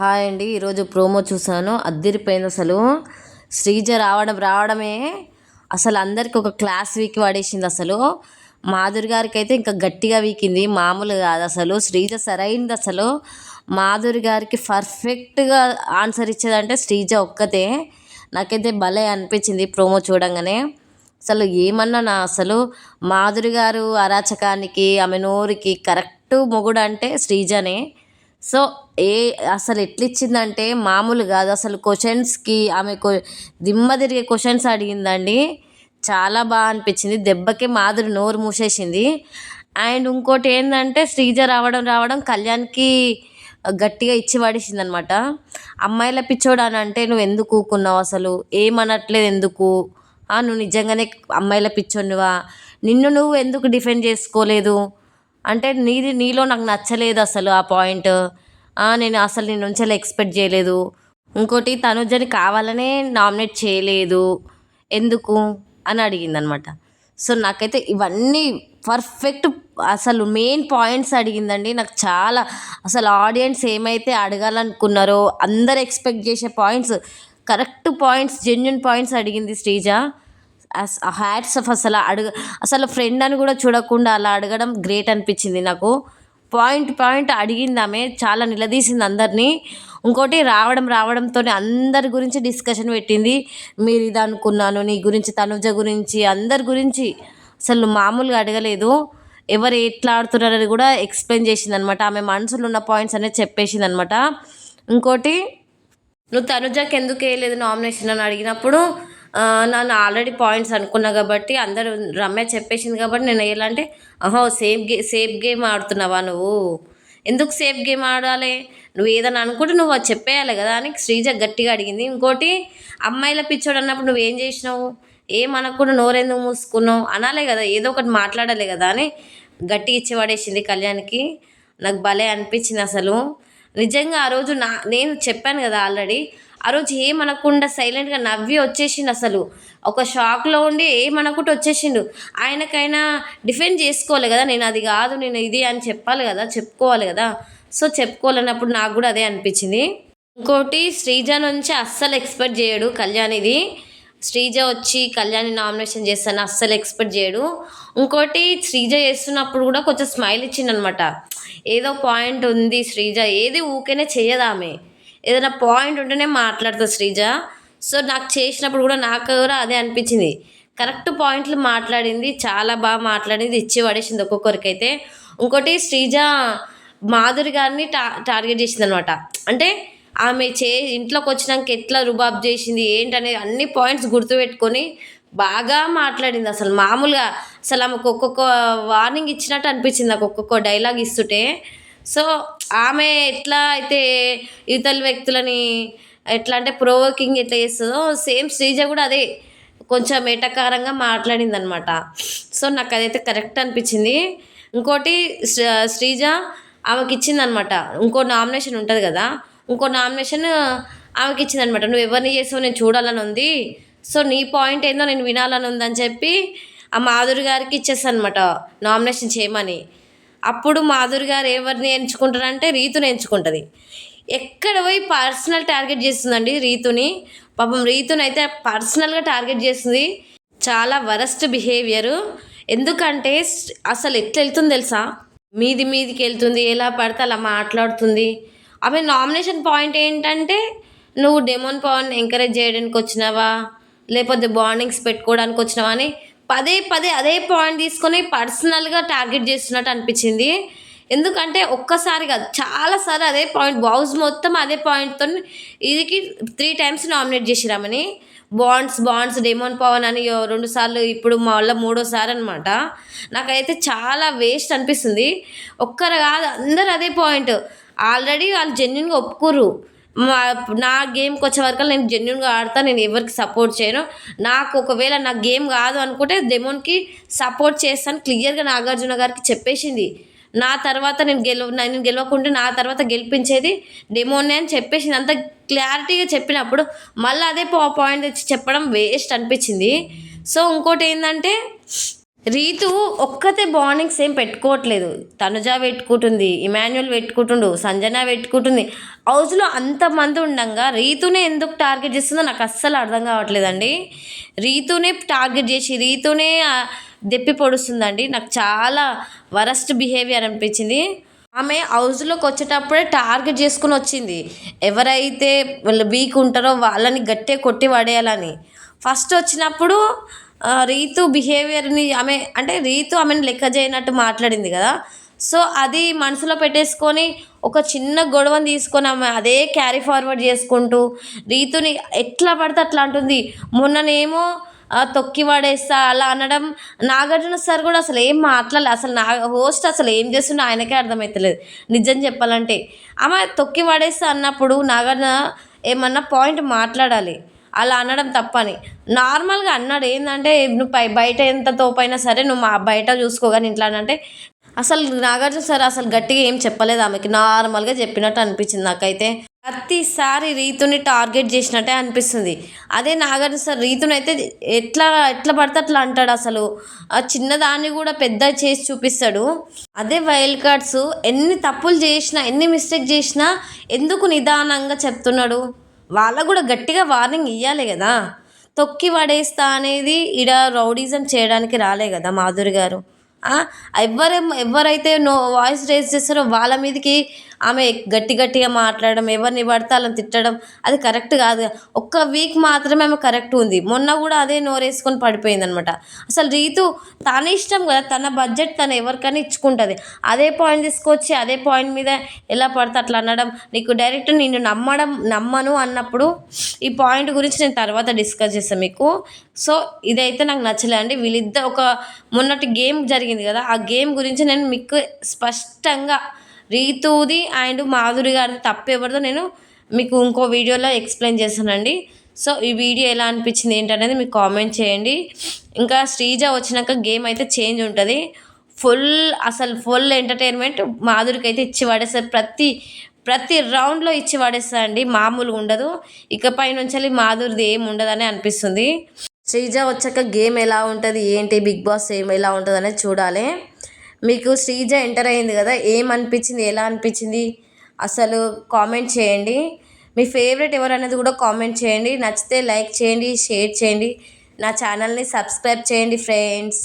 Hi అండి ఈరోజు promo చూసాను అద్దిరిపోయింది అసలు. శ్రీజ రావడం రావడమే అసలు అందరికి ఒక క్లాస్ వీక్ పడేసింది అసలు. మాధురి గారికి అయితే ఇంకా గట్టిగా వీకింది. మామూలు కాదు అసలు. శ్రీజ సరైంది అసలు. మాధురి గారికి పర్ఫెక్ట్గా ఆన్సర్ ఇచ్చేదంటే శ్రీజ ఒక్కతే. నాకైతే భలే అనిపించింది ప్రోమో చూడంగానే. అసలు ఏమన్నా నా అసలు? మాధురి గారు అరాచకానికి ఆమె నోరుకి కరెక్ట్ మొగుడు అంటే శ్రీజనే. సో ఏ అసలు ఎట్లిచ్చిందంటే మామూలు కాదు. అసలు క్వశ్చన్స్కి ఆమె దిమ్మ తిరిగే క్వశ్చన్స్ అడిగిందండి. చాలా బాగా అనిపించింది. దెబ్బకే మాధురి నోరు మూసేసింది. అండ్ ఇంకోటి ఏంటంటే శ్రీజ రావడం రావడం కళ్యాణ్కి గట్టిగా ఇచ్చి పడేసింది అనమాట అమ్మాయిల పిచ్చోడు అని అంటే నువ్వు ఎందుకు ఊకున్నావు అసలు? ఏమనట్లేదు ఎందుకు? నువ్వు నిజంగానే అమ్మాయిల పిచ్చోనివా నిన్ను నువ్వు ఎందుకు డిఫెండ్ చేసుకోలేదు? అంటే నీది నీలో నాకు నచ్చలేదు అసలు ఆ పాయింట్ నేను అసలు నేను నుంచి అలా ఎక్స్పెక్ట్ చేయలేదు. ఇంకోటి తనుజని కావాలనే నామినేట్ చేయలేదు. ఎందుకు? అని అడిగింది అనమాట సో నాకైతే ఇవన్నీ పర్ఫెక్ట్ అసలు మెయిన్ పాయింట్స్ అడిగిందండి. నాకు చాలా అసలు ఆడియన్స్ ఏమైతే అడగాలనుకున్నారో అందరు ఎక్స్పెక్ట్ చేసే points correct points genuine points అడిగింది శ్రీజ. హ్యాట్స్ ఆఫ్ అసలు అడుగ అసలు ఫ్రెండ్ అని కూడా చూడకుండా అలా అడగడం గ్రేట్ అనిపించింది నాకు. పాయింట్ పాయింట్ అడిగింది ఆమె చాలా నిలదీసింది అందరినీ. ఇంకోటి రావడం రావడంతో అందరి గురించి డిస్కషన్ పెట్టింది. మీరు ఇది అనుకున్నాను నీ గురించి తనుజ గురించి అందరి గురించి అసలు మామూలుగా అడగలేదు. ఎవరు ఎట్లా ఆడుతున్నారని కూడా ఎక్స్ప్లెయిన్ చేసింది అనమాట ఆమె మనసులో ఉన్న పాయింట్స్ అనేది చెప్పేసింది అనమాట ఇంకోటి నువ్వు తనుజకి ఎందుకు వేయలేదు నామినేషన్ అని అడిగినప్పుడు నన్ను ఆల్రెడీ పాయింట్స్ అనుకున్నా కాబట్టి అందరూ రమ్య చెప్పేసింది కాబట్టి నేను ఎలా అంటే అహో సేఫ్ గే సేఫ్ గేమ్ ఆడుతున్నావా నువ్వు? ఎందుకు సేఫ్ గేమ్ ఆడాలి? నువ్వు ఏదైనా అనుకుంటే నువ్వు అది చెప్పేయాలి కదా అని శ్రీజ గట్టిగా అడిగింది. ఇంకోటి అమ్మాయిల పిచ్చోడు అన్నప్పుడు నువ్వేం చేసినావు? ఏమనకుండా నోరెందుకు మూసుకున్నావు? అనాలే కదా ఏదో ఒకటి మాట్లాడాలి కదా అని గట్టి ఇచ్చి పడేసింది కళ్యాణ్కి. నాకు భలే అనిపించింది అసలు. నిజంగా ఆ రోజు నా నేను చెప్పాను కదా ఆల్రెడీ ఆ రోజు ఏమనకుండా సైలెంట్గా నవ్వి వచ్చేసిండు అసలు. ఒక షాక్లో ఉండి ఏమనకుండా వచ్చేసిండు. ఆయనకైనా డిఫెండ్ చేసుకోవాలి కదా నేను అది కాదు నేను ఇది అని చెప్పాలి కదా చెప్పుకోవాలి కదా. సో చెప్పుకోవాలన్నప్పుడు నాకు కూడా అదే అనిపించింది. ఇంకోటి శ్రీజ నుంచి అస్సలు ఎక్స్పెక్ట్ చేయడు కళ్యాణ్ ఇది శ్రీజ వచ్చి కళ్యాణి నామినేషన్ చేస్తాను అస్సలు ఎక్స్పెక్ట్ చేయడు. ఇంకోటి శ్రీజ చేస్తున్నప్పుడు కూడా కొంచెం స్మైల్ ఇచ్చిండనమాట. ఏదో పాయింట్ ఉంది శ్రీజ ఏది ఊకేనే చేయదామే ఏదైనా పాయింట్ ఉంటేనే మాట్లాడతా శ్రీజ. సో నాకు చేసినప్పుడు కూడా నాకు కూడా అదే అనిపించింది. కరెక్ట్ పాయింట్లు మాట్లాడింది చాలా బాగా మాట్లాడింది ఇచ్చి పడేసింది ఒక్కొక్కరికైతే. ఇంకోటి శ్రీజ మాధురి గారిని టా టార్గెట్ చేసింది అనమాట అంటే ఆమె చే ఇంట్లోకి వచ్చినాక ఎట్లా రుబాబ్ చేసింది ఏంటనేది అన్ని పాయింట్స్ గుర్తుపెట్టుకొని బాగా మాట్లాడింది అసలు. మామూలుగా అసలు ఆమెకు ఒక్కొక్క వార్నింగ్ ఇచ్చినట్టు అనిపించింది నాకు ఒక్కొక్క డైలాగ్ ఇస్తుంటే. సో ఆమె ఎట్లా అయితే ఇతర వ్యక్తులని ఎట్లా అంటే ప్రోవోకింగ్ ఎట్లా చేస్తుందో సేమ్ శ్రీజ కూడా అదే కొంచెం ఏటకారంగా మాట్లాడింది అనమాట సో నాకు అదైతే కరెక్ట్ అనిపించింది. ఇంకోటి శ్రీజ ఆమెకి ఇచ్చిందనమాట ఇంకో నామినేషన్ ఉంటుంది కదా ఇంకో నామినేషన్ ఆమెకి ఇచ్చిందనమాట నువ్వు ఎవరిని చేసావు నేను చూడాలని ఉంది. సో నీ పాయింట్ ఏందో నేను వినాలని ఉందని చెప్పి ఆ మాధురి గారికి ఇచ్చేస్తాను అనమాట నామినేషన్ చేయమని. అప్పుడు మాధురి గారు ఎవరిని ఎంచుకుంటారంటే రీతుని ఎంచుకుంటుంది. ఎక్కడ పోయి పర్సనల్ టార్గెట్ చేస్తుందండి రీతుని? పాపం రీతుని అయితే పర్సనల్గా టార్గెట్ చేస్తుంది. చాలా వరస్ట్ బిహేవియరు ఎందుకంటే అసలు ఎట్లా వెళ్తుంది తెలుసా? మీది మీదికి వెళ్తుంది ఎలా పడితే అలా మాట్లాడుతుంది. ఆమె నామినేషన్ పాయింట్ ఏంటంటే నువ్వు డెమోన్ పవన్ ఎంకరేజ్ చేయడానికి వచ్చినావా లేకపోతే బాండింగ్స్ పెట్టుకోవడానికి వచ్చినావా అని పదే పదే అదే పాయింట్ తీసుకొని పర్సనల్గా టార్గెట్ చేస్తున్నట్టు అనిపించింది. ఎందుకంటే ఒక్కసారి కాదు చాలాసార్లు అదే పాయింట్ బౌజ్ మొత్తం అదే పాయింట్తో ఇదికి త్రీ టైమ్స్ నామినేట్ చేసిరామని బాండ్స్ బాండ్స్ డెమోన్ పవన్ అని రెండు సార్లు ఇప్పుడు మళ్ళీ మూడోసారి అనమాట నాకైతే చాలా వేస్ట్ అనిపిస్తుంది. ఒక్కరు కాదు అందరు అదే పాయింట్ ఆల్రెడీ వాళ్ళు జెన్యున్గా ఒప్పుకోరు నా గేమ్కి వచ్చే వరకు నేను జెన్యున్గా ఆడతా నేను ఎవరికి సపోర్ట్ చేయను. నాకు ఒకవేళ నా గేమ్ కాదు అనుకుంటే డెమోన్కి సపోర్ట్ చేస్తాను. క్లియర్గా నాగార్జున గారికి చెప్పేసింది. నా తర్వాత నేను గెలవ నేను గెలవకుంటే నా తర్వాత గెలిపించేది డెమోనే అని చెప్పేసింది. అంత క్లారిటీగా చెప్పినప్పుడు మళ్ళీ అదే పాయింట్ తెచ్చి చెప్పడం వేస్ట్ అనిపించింది. సో ఇంకోటి ఏంటంటే రీతు ఒక్కతే బాండింగ్స్ ఏం పెట్టుకోవట్లేదు. తనుజ పెట్టుకుంటుంది ఇమాన్యుల్ పెట్టుకుంటుండు సంజన పెట్టుకుంటుంది. హౌస్లో అంతమంది ఉండంగా రీతునే ఎందుకు టార్గెట్ చేస్తుందో నాకు అస్సలు అర్థం కావట్లేదండి. రీతునే టార్గెట్ చేసి రీతునే దెప్పి పొడుస్తుందండి. నాకు చాలా వరస్ట్ బిహేవియర్ అనిపించింది. ఆమె హౌస్లోకి వచ్చేటప్పుడే టార్గెట్ చేసుకుని వచ్చింది. ఎవరైతే వాళ్ళు వీక్ ఉంటారో వాళ్ళని గట్టే కొట్టి పడేయాలని. ఫస్ట్ వచ్చినప్పుడు రీతు బిహేవియర్ని ఆమె అంటే రీతు ఆమెను లెక్క చేయనట్టు మాట్లాడింది కదా. సో అది మనసులో పెట్టేసుకొని ఒక చిన్న గొడవని తీసుకొని ఆమె అదే క్యారీ ఫార్వర్డ్ చేసుకుంటూ రీతుని ఎట్లా పడితే అట్లా అంటుంది. మొన్ననేమో తొక్కి పడేస్తా అలా అనడం. నాగార్జున సార్ కూడా అసలు ఏం మాట్లాడలేదు అసలు నా హోస్ట్ అసలు ఏం చేస్తుండో ఆయనకే అర్థమవుతలేదు నిజం చెప్పాలంటే. ఆమె తొక్కి పడేస్తా అన్నప్పుడు నాగార్జున ఏమన్నా పాయింట్ మాట్లాడాలి. అలా అనడం తప్పని. నార్మల్గా అన్నాడు ఏంటంటే నువ్వు పై బయట ఎంత తోపైనా సరే నువ్వు మా బయట చూసుకోగాని ఇంట్లో అంటే అసలు నాగార్జున సార్ అసలు గట్టిగా ఏం చెప్పలేదు ఆమెకి. నార్మల్గా చెప్పినట్టు అనిపించింది నాకైతే. ప్రతిసారి రీతుని టార్గెట్ చేసినట్టే అనిపిస్తుంది. అదే నాగార్జున సార్ రీతుని అయితే ఎట్లా ఎట్లా పడితే అట్లా అంటాడు అసలు. ఆ చిన్నదాన్ని కూడా పెద్ద చేసి చూపిస్తాడు. అదే వైల్డ్ కార్డ్స్ ఎన్ని తప్పులు చేసినా ఎన్ని మిస్టేక్ చేసినా ఎందుకు నిదానంగా చెప్తున్నాడు? వాళ్ళకు కూడా గట్టిగా వార్నింగ్ ఇవ్వాలి కదా. తొక్కి పడేస్తా అనేది ఇడ రౌడీజం చేయడానికి రాలే కదా మాధురి గారు. ఎవరే ఎవరైతే నో వాయిస్ రేస్ చేస్తారో వాళ్ళ మీదకి ఆమె గట్టి గట్టిగా మాట్లాడడం ఎవరిని పడితే వాళ్ళని తిట్టడం అది కరెక్ట్ కాదు. ఒక్క వీక్ మాత్రమే ఆమె కరెక్ట్ ఉంది. మొన్న కూడా అదే నోరేసుకొని పడిపోయింది అనమాట అసలు రీతు తన ఇష్టం కదా తన బడ్జెట్ తను ఎవరికైనా ఇచ్చుకుంటుంది. అదే పాయింట్ తీసుకొచ్చి అదే పాయింట్ మీద ఎలా పడితే అట్లా అనడం నీకు డైరెక్ట్ నేను నమ్మడం నమ్మను అన్నప్పుడు ఈ పాయింట్ గురించి నేను తర్వాత డిస్కస్ చేస్తాను మీకు. సో ఇదైతే నాకు నచ్చలే అండి. వీళ్ళిద్దరు ఒక మొన్నటి గేమ్ జరిగింది కదా ఆ గేమ్ గురించి నేను మీకు స్పష్టంగా రీతుది అండ్ మాధురి గారిది తప్పు ఎవరిదో నేను మీకు ఇంకో వీడియోలో ఎక్స్ప్లెయిన్ చేస్తానండి. సో ఈ వీడియో ఎలా అనిపించింది ఏంటనేది మీకు కామెంట్ చేయండి. ఇంకా శ్రీజ వచ్చినాక గేమ్ అయితే చేంజ్ ఉంటుంది. ఫుల్ అసలు ఫుల్ ఎంటర్టైన్మెంట్ మాధురికి అయితే ఇచ్చి పడేస్తారు ప్రతి ప్రతి రౌండ్లో ఇచ్చి పడేస్తా అండి మామూలుగా ఉండదు. ఇకపై నుంచి మాధురిది ఏం ఉండదని అనిపిస్తుంది. శ్రీజ వచ్చాక గేమ్ ఎలా ఉంటుంది? ఏంటి? బిగ్ బాస్ ఏం ఎలా ఉంటుంది అనేది చూడాలి. మీకు శ్రీజ ఎంటర్ అయింది కదా ఏమనిపించింది ఎలా అనిపించింది? అసలు కామెంట్ చేయండి. మీ ఫేవరెట్ ఎవరు అనేది కూడా కామెంట్ చేయండి. నచ్చితే లైక్ చేయండి షేర్ చేయండి. నా ఛానల్ని సబ్స్క్రైబ్ చేయండి ఫ్రెండ్స్.